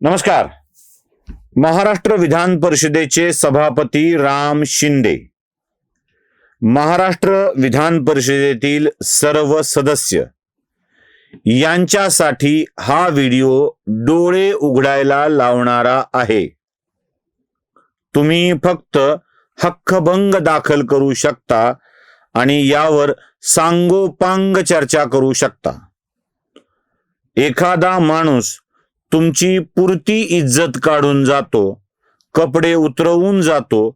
नमस्कार. महाराष्ट्र विधान परिषदेचे सभापती राम शिंदे. महाराष्ट्र विधान परिषदेतील सर्व सदस्य यांच्यासाठी हा व्हिडिओ डोळे उघडायला लावणारा आहे. तुम्ही फक्त हक्कभंग दाखल करू शकता आणि यावर सांगोपांग चर्चा करू शकता. एखादा माणूस तुमची पुरती इज्जत काढून जातो कपडे उतरवून जातो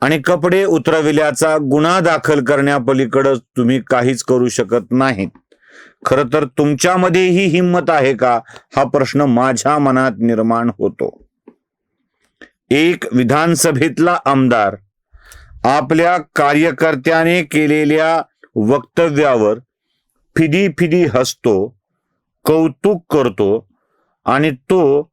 आणि कपडे उतरविल्याचा गुन्हा दाखल करण्यापलीकडं तुम्ही काहीच करू शकत नाहीत. खर तर तुमच्यामध्ये ही हिंमत आहे का? हा प्रश्न माझ्या मनात निर्माण होतो. एक विधानसभेतला आमदार आपल्या कार्यकर्त्याने केलेल्या वक्तव्यावर फिदी फिदी हसतो कौतुक करतो आणि तो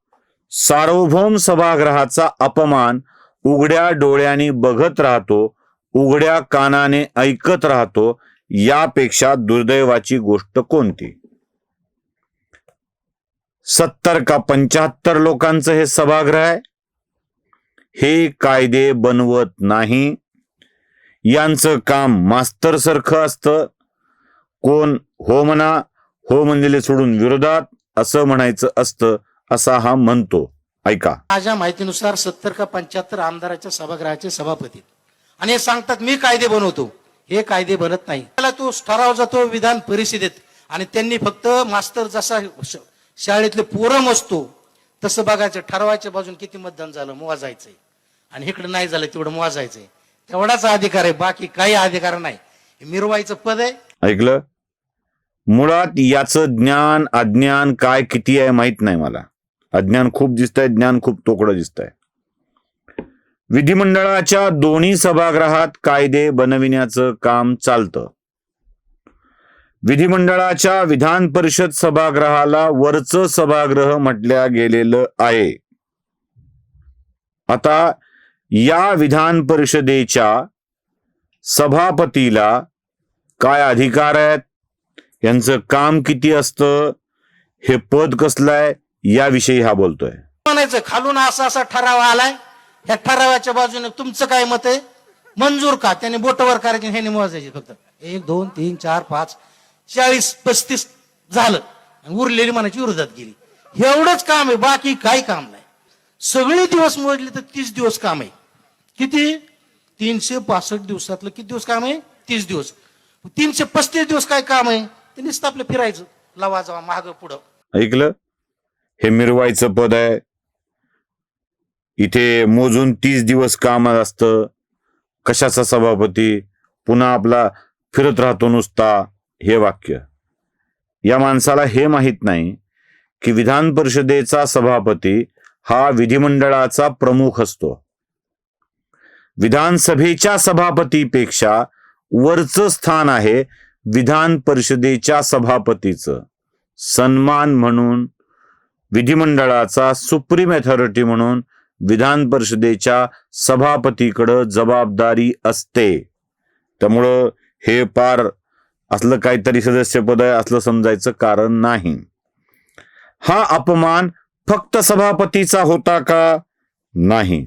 सार्वभौम सभागृहाचा अपमान उघड्या डोळ्याने बघत राहतो उघड्या कानाने ऐकत राहतो यापेक्षा दुर्दैवाची गोष्ट कोणती? सत्तर का पंच्याहत्तर लोकांचं हे सभागृह आहे? हे कायदे बनवत नाही. यांचं काम मास्तर सारखं असतं. कोण हो म्हणा हो म्हणलेले सोडून विरोधात. असं म्हणायचं असतं असा हा म्हणतो. ऐका. माझ्या माहितीनुसार सत्तर का पंच्याहत्तर आमदाराच्या सभागृहाचे सभापती. आणि हे सांगतात मी कायदे बनवतो. हे कायदे बनत नाही. त्याला तो ठराव जातो विधान परिषदेत. आणि त्यांनी फक्त मास्तर जसा शाळेतले पोरं मोजतो तसं बघायचं. ठरवायच्या बाजून किती मतदान झालं मोजायचंय आणि इकडे नाही झालं तेवढं मोजायचंय तेवढाच अधिकार आहे बाकी काही अधिकार नाही. मिरवायचं पद आहे. ऐकलं? मुळात याचं ज्ञान अज्ञान काय किती आहे माहीत नाही मला. अज्ञान खूप दिसतंय ज्ञान खूप तोकडं दिसतंय. विधिमंडळाच्या दोन्ही सभागृहात कायदे बनविण्याचं काम चालतं. विधिमंडळाच्या विधान परिषद सभागृहाला वरचं सभागृह म्हटल्या गेलेलं आहे. आता या विधान परिषदेच्या सभापतीला काय अधिकार आहेत? यांचं काम किती असतं हे पद कसलं आहे याविषयी हा बोलतोय. म्हणायचं खालून असा असा ठराव आलाय ह्या ठरावाच्या बाजूने तुमचं काय मत आहे? मंजूर का? त्याने बोटवर करायचे हे मोजायचे फक्त. एक दोन तीन चार पाच चाळीस पस्तीस झालं. उरलेली मनाची विरोधात गेली. एवढंच काम आहे बाकी काही काम नाही. सगळे दिवस मोजले तर तीस दिवस काम आहे. किती? तीनशे पासष्ट दिवसातलं किती दिवस काम आहे? तीस दिवस. तीनशे पस्तीस दिवस काय काम आहे? ते नुसतं आपलं फिरायचं लवा जावा माग पुढं. ऐकलं? हे मिरवायचं पद आहे. इथे मोजून तीस दिवस काम असतं. कशाचा सभापती? पुन्हा आपला फिरत राहतो नुसता. हे वाक्य. या माणसाला हे माहीत नाही की विधान परिषदेचा सभापती हा विधिमंडळाचा प्रमुख असतो. विधानसभेच्या सभापतीपेक्षा वरचं स्थान आहे विधान परिषदेच्या सभापतीचं सन्मान म्हणून विधिमंडळाचा सुप्रीम अथॉरिटी म्हणून विधान परिषदेच्या सभापतीकडं जबाबदारी असते. त्यामुळं हे पार असलं काहीतरी सदस्यपद आहे असलं समजायचं कारण नाही. हा अपमान फक्त सभापतीचा होता का? नाही.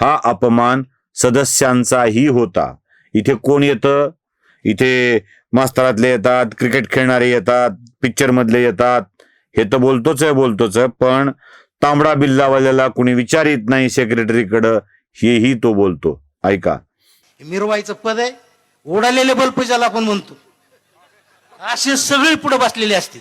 हा अपमान सदस्यांचाही होता. इथे कोण येतं? इथे मास्तरातले येतात क्रिकेट खेळणारे येतात पिक्चर मधले येतात. हे तर बोलतोच आहे बोलतोच आहे. पण तांबडा बिल्लावाल्याला कुणी विचारित नाही सेक्रेटरीकडं हेही तो बोलतो. ऐका. मिरवाईचं मिरवायचं पद आहे. उडालेले बल्ब ज्याला आपण म्हणतो. असे सगळे पुढे बसलेले असतील.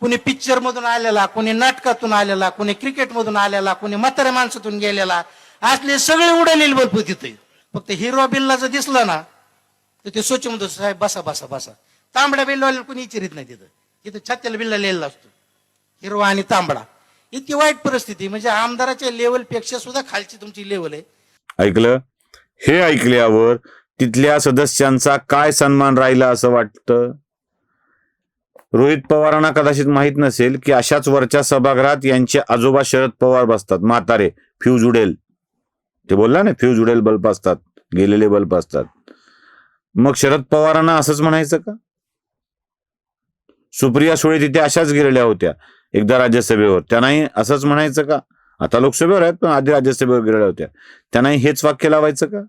कुणी पिक्चर मधून आलेला कोणी नाटकातून आलेला कोणी क्रिकेट मधून आलेला कोणी म्हाताऱ्या माणसातून गेलेला. असले सगळे उडालेले बल्ब तिथे फक्त हिरवा बिल्लाचं जर दिसला ना तर ते स्वच्छ म्हणतो साहेब बसा बसा बसा. तांबडा बिल्लावाल्याला कोणी विचारित नाही तिथं. तिथं छात्याला बिल्ला लिहिलेला असतो. हिरवा आणि तांबडा. इतकी वाईट परिस्थिती म्हणजे आमदाराच्या लेवलपेक्षा सुद्धा खालची तुमची लेवल आहे. ऐकलं? हे ऐकल्यावर तिथल्या सदस्यांचा काय सन्मान राहिला असं वाटतं? रोहित पवारांना कदाचित माहीत नसेल की अशाच वरच्या सभागृहात यांचे आजोबा शरद पवार बसतात. म्हातारे फ्यूज उडेल. ते बोलला ना फ्यूज उडेल बल्ब असतात. गेलेले बल्ब असतात. मग शरद पवारांना असंच म्हणायचं का? सुप्रिया सुळे तिथे अशाच गेलेल्या होत्या एकदा राज्यसभेवर. त्यांनाही असंच म्हणायचं का? आता लोकसभेवर आहेत पण आधी राज्यसभेवर गेलेल्या होत्या. त्यांनाही हेच वाक्य लावायचं का?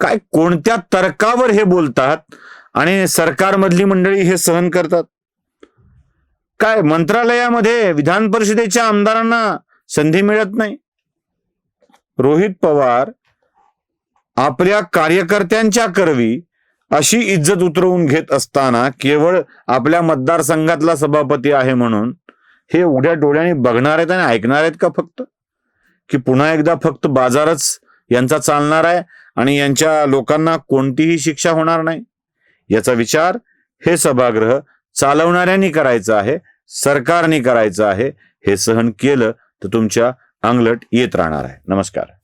काय कोणत्या तर्कावर हे बोलतात आणि सरकारमधली मंडळी हे सहन करतात? काय मंत्रालयामध्ये विधान परिषदेच्या आमदारांना संधी मिळत नाही? रोहित पवार आपल्या कार्यकर्त्यांच्या करवी अशी इज्जत उतरवून घेत असताना केवळ आपल्या मतदारसंघातला सभापती आहे म्हणून हे उघड्या डोळ्याने बघणार आहेत आणि ऐकणार आहेत का फक्त? की पुन्हा एकदा फक्त बाजारच यांचा चालणार आहे आणि यांच्या लोकांना कोणतीही शिक्षा होणार नाही? याचा विचार हे सभागृह चालवणाऱ्यांनी करायचं आहे सरकारने करायचं आहे हे सहन केलं तर तुमच्या अंगलट येत राहणार आहे. नमस्कार.